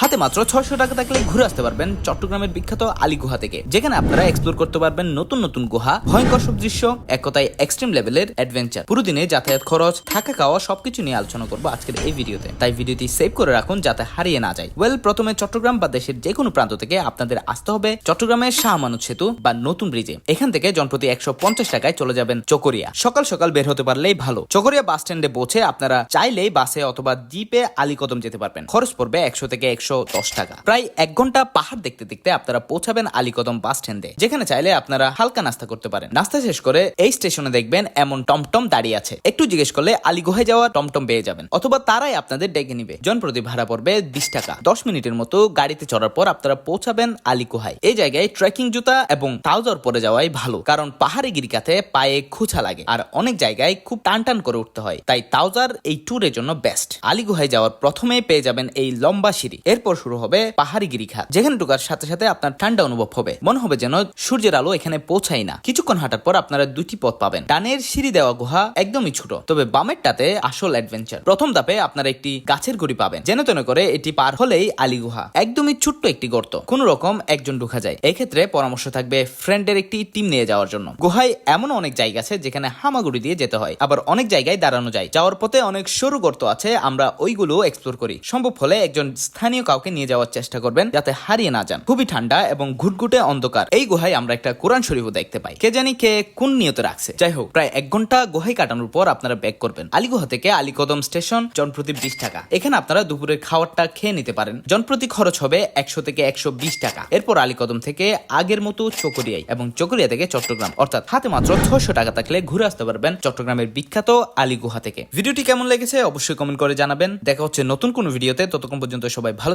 হাতে মাত্র ছয়শো টাকা থাকলে ঘুরে আসতে পারবেন চট্টগ্রামের বিখ্যাত আলী গুহা থেকে, যেখানে আপনারা এক্সপ্লোর করতে পারবেন নতুন নতুন গুহা, ভয়ঙ্কর সব দৃশ্য এক কথায় এক্সট্রিম লেভেলের অ্যাডভেঞ্চার পুরো দিনে যাতায়াত খরচ, থাকা খাওয়া, সবকিছু নিয়ে আলোচনা করব আজকের এই ভিডিওতে। তাই ভিডিওটি সেভ করে রাখুন যাতে হারিয়ে না যায়। ওয়েল প্রথমে চট্টগ্রাম বা দেশের যে কোনো প্রান্ত থেকে আপনাদের আসতে হবে চট্টগ্রামের শাহ মানুষ সেতু বা নতুন ব্রিজে এখান থেকে জনপ্রতি একশো পঞ্চাশ টাকায় চলে যাবেন চকরিয়া। সকাল সকাল বের হতে পারলেই ভালো। চকরিয়া বাস স্ট্যান্ডে পৌঁছে আপনারা চাইলেই বাসে অথবা জিপে আলীকদম যেতে পারবেন। খরচ পড়বে একশো থেকে একশো দশ টাকা। প্রায় এক ঘণ্টা পাহাড় দেখতে দেখতে আপনারা পৌঁছাবেন আলীকদম বাস স্ট্যান্ডে, যেখানে চাইলে আপনারা হালকা নাস্তা করতে পারেন। নাস্তা শেষ করে এই স্টেশনে দেখবেন এমন টমটম দাঁড়িয়ে আছে। একটু জিজ্ঞেস করলে আলী গুহায় যাওয়া টমটম পেয়ে যাবেন, অথবা তারাই আপনাদের ডেকে নিবে। জনপ্রতি ভাড়া পড়বে বিশ টাকা। দশ মিনিটের মতো গাড়িতে চড়ার পর আপনারা পৌঁছাবেন আলী গুহায় এই জায়গায় ট্রেকিং জুতা এবং ট্রাউজার পরে যাওয়াই ভালো, কারণ পাহাড়ি গিরিকাতে পায়ে খুঁচা লাগে, আর অনেক জায়গায় খুব টান টান করে উঠতে হয়। তাই ট্রাউজার এই ট্যুরের জন্য বেস্ট। আলী গুহায় যাওয়ার প্রথমে পেয়ে যাবেন এই লম্বা সিঁড়ি। এরপর শুরু হবে পাহাড়ি গিরিখাত। যেখানে ঢোকার সাথে সাথে আপনার ঠান্ডা অনুভব হবে। মনে হবে যেন সূর্যের আলো এখানে পৌঁছায় না। কিছুক্ষণ হাঁটার পর আপনারা দুটি পথ পাবেন। ডানের সিঁড়ি দেওয়া গুহা একদমই ছোট, তবে বামেরটাতে আসল অ্যাডভেঞ্চার প্রথম ধাপে আপনারা একটি গাছের গুড়ি পাবেন, যেন তেন করে এটি পার হলেই আলী গুহা। একদমই ছোট্ট একটি গর্ত, কোন রকম একজন ঢুকা যায়। এক্ষেত্রে পরামর্শ থাকবে ফ্রেন্ডের একটি টিম নিয়ে যাওয়ার জন্য। গুহায় এমন অনেক জায়গা আছে যেখানে হামাগুড়ি দিয়ে যেতে হয়, আবার অনেক জায়গায় দাঁড়ানো যায়। যাওয়ার পথে অনেক সরু গর্ত আছে, আমরা ওইগুলো এক্সপ্লোর করি। সম্ভব হলে একজন স্থানীয় কাউকে নিয়ে যাওয়ার চেষ্টা করবেন যাতে হারিয়ে না যান। খুবই ঠান্ডা এবং ঘুটঘুটে অন্ধকার। এই গুহায় আমরা একটা কোরআন শরীফও দেখতে পাই। কে জানি কে কোন নিয়তে রাখছে। যাই হোক, প্রায় এক ঘণ্টা গুহায় কাটানোর পর আপনারা ব্যাক করবেন। আলীগুহা থেকে আলীকদম স্টেশন, জনপ্রতি বিশ টাকা। এখানে আপনারা দুপুরের খাবারটা খেয়ে নিতে পারেন। জনপ্রতি খরচ হবে একশো থেকে একশো বিশ টাকা। এরপর আলীকদম থেকে আগের মতো চকরিয়ায় এবং চকরিয়া থেকে চট্টগ্রাম। অর্থাৎ হাতে মাত্র ছয়শো টাকা থাকলে ঘুরে আসতে পারবেন চট্টগ্রামের বিখ্যাত আলী গুহা থেকে। ভিডিওটি কেমন লেগেছে অবশ্যই কমেন্ট করে জানাবেন। দেখা হচ্ছে নতুন কোনো ভিডিওতে। ততক্ষণ পর্যন্ত সবাই